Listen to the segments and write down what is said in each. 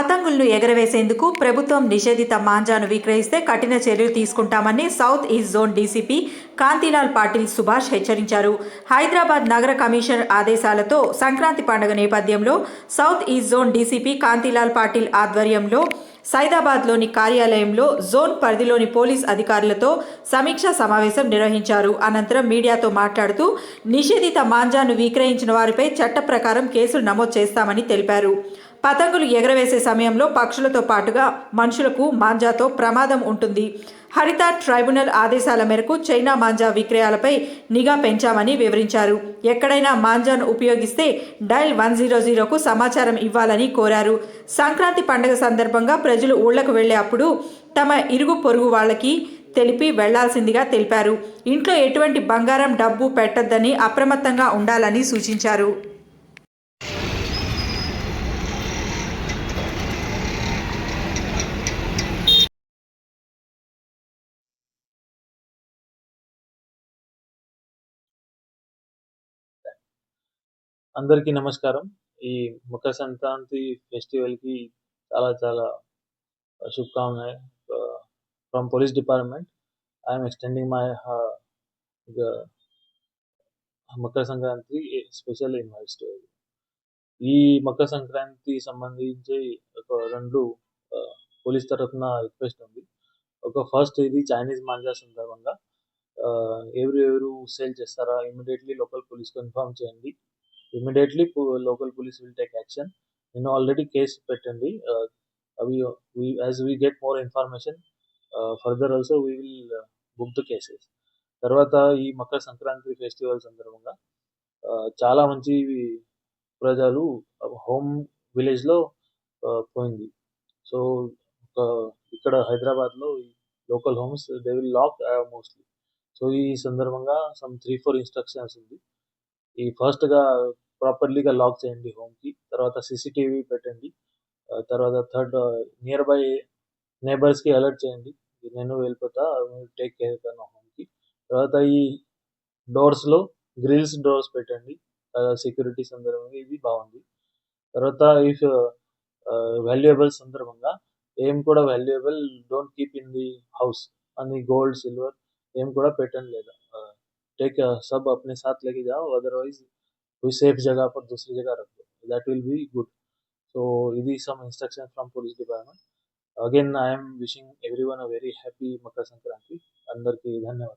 పతంగులను ఎగరవేసేందుకు ప్రభుత్వం నిషేధిత మాంజాను విక్రయిస్తే కఠిన చర్యలు తీసుకుంటామని south east zone DCP Kantilal Patil Subhash హెచ్చరించారు. హైదరాబాద్ నగర కమిషనర్ ఆదేశాలతో సంక్రాంతి పండుగ నేపథ్యంలో south east zone DCP Kantilal Patil ఆధ్వర్యంలో సైదాబాద్లోని కార్యాలయంలో జోన్ పరిధిలోని పోలీస్ అధికారులతో సమీక్షా సమావేశం నిర్వహించారు. అనంతరం మీడియాతో మాట్లాడుతూ నిషేధిత మాంజాను విక్రయించిన వారిపై చట్ట ప్రకారం కేసులు నమోదు చేస్తామని తెలిపారు. పతంగులు ఎగరవేసే సమయంలో పక్షులతో పాటుగా మనుషులకు మాంజాతో ప్రమాదం ఉంటుంది. హరిత ట్రైబ్యునల్ ఆదేశాల మేరకు చైనా మాంజా విక్రయాలపై నిఘా పెంచామని వివరించారు. ఎక్కడైనా మాంజాను ఉపయోగిస్తే డైల్ వన్ జీరో జీరోకు సమాచారం ఇవ్వాలని కోరారు. సంక్రాంతి పండుగ సందర్భంగా ప్రజలు ఊళ్ళకు వెళ్ళే అప్పుడు తమ ఇరుగు పొరుగు వాళ్ళకి తెలిపి వెళ్ళాల్సిందిగా తెలిపారు. ఇంట్లో ఎటువంటి బంగారం డబ్బు పెట్టొద్దని అప్రమత్తంగా ఉండాలని సూచించారు. అందరికీ నమస్కారం. ఈ మకర సంక్రాంతి ఫెస్టివల్కి చాలా చాలా శుభకామనలు from police department I'm extending my Makara Sankranti special invites ఈ మకర సంక్రాంతి సంబంధించి ఒక రెండు పోలీస్ తరఫున రిక్వెస్ట్ ఉంది. ఒక ఫస్ట్ ఇది చైనీస్ మాంజా సందర్భంగా. ఎవరు ఎవరు సేల్ చేస్తారా? ఇమీడియట్లీ లోకల్ పోలీస్ కన్ఫామ్ చేయండి. Immediately local police will take action నేను ఆల్రెడీ కేసు పెట్టండి. Uh, అవి as we get more information further also we will book the cases తర్వాత ఈ మకర సంక్రాంతి ఫెస్టివల్ సందర్భంగా uh, చాలా మంచి ప్రజలు uh, హోమ్ విలేజ్లో పోయింది. సో ఇక్కడ హైదరాబాద్లో local homes they will lock mostly so ఈ సందర్భంగా సమ్ త్రీ ఫోర్ ఇన్స్ట్రక్షన్స్ ఉంది. ఈ ఫస్ట్గా ప్రాపర్లీగా లాక్ చేయండి హోమ్కి తర్వాత సీసీటీవీ పెట్టండి తర్వాత థర్డ్ నియర్ బై నేబర్స్కి అలర్ట్ చేయండి నేను వెళ్ళిపోతా టేక్ కేర్ కన్నా హోమ్కి తర్వాత ఈ డోర్స్లో గ్రిల్స్ డోర్స్ పెట్టండి సెక్యూరిటీ సందర్భంగా ఇది బాగుంది. తర్వాత ఇఫ్ వాల్యుయబుల్ సందర్భంగా ఏం కూడా valuable don't keep in the house అని గోల్డ్ సిల్వర్ ఏం కూడా పెట్టండి లేదా. टेक सब अपने साथ लेके जाओ अदरवाइज़ कोई सेफ़ जगह पर दूसरी जगह रख दो। That will be good so इदी some instruction from police department again I am wishing everyone a very happy Makar Sankranti. अंदर की धन्यवाद।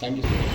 Thank you.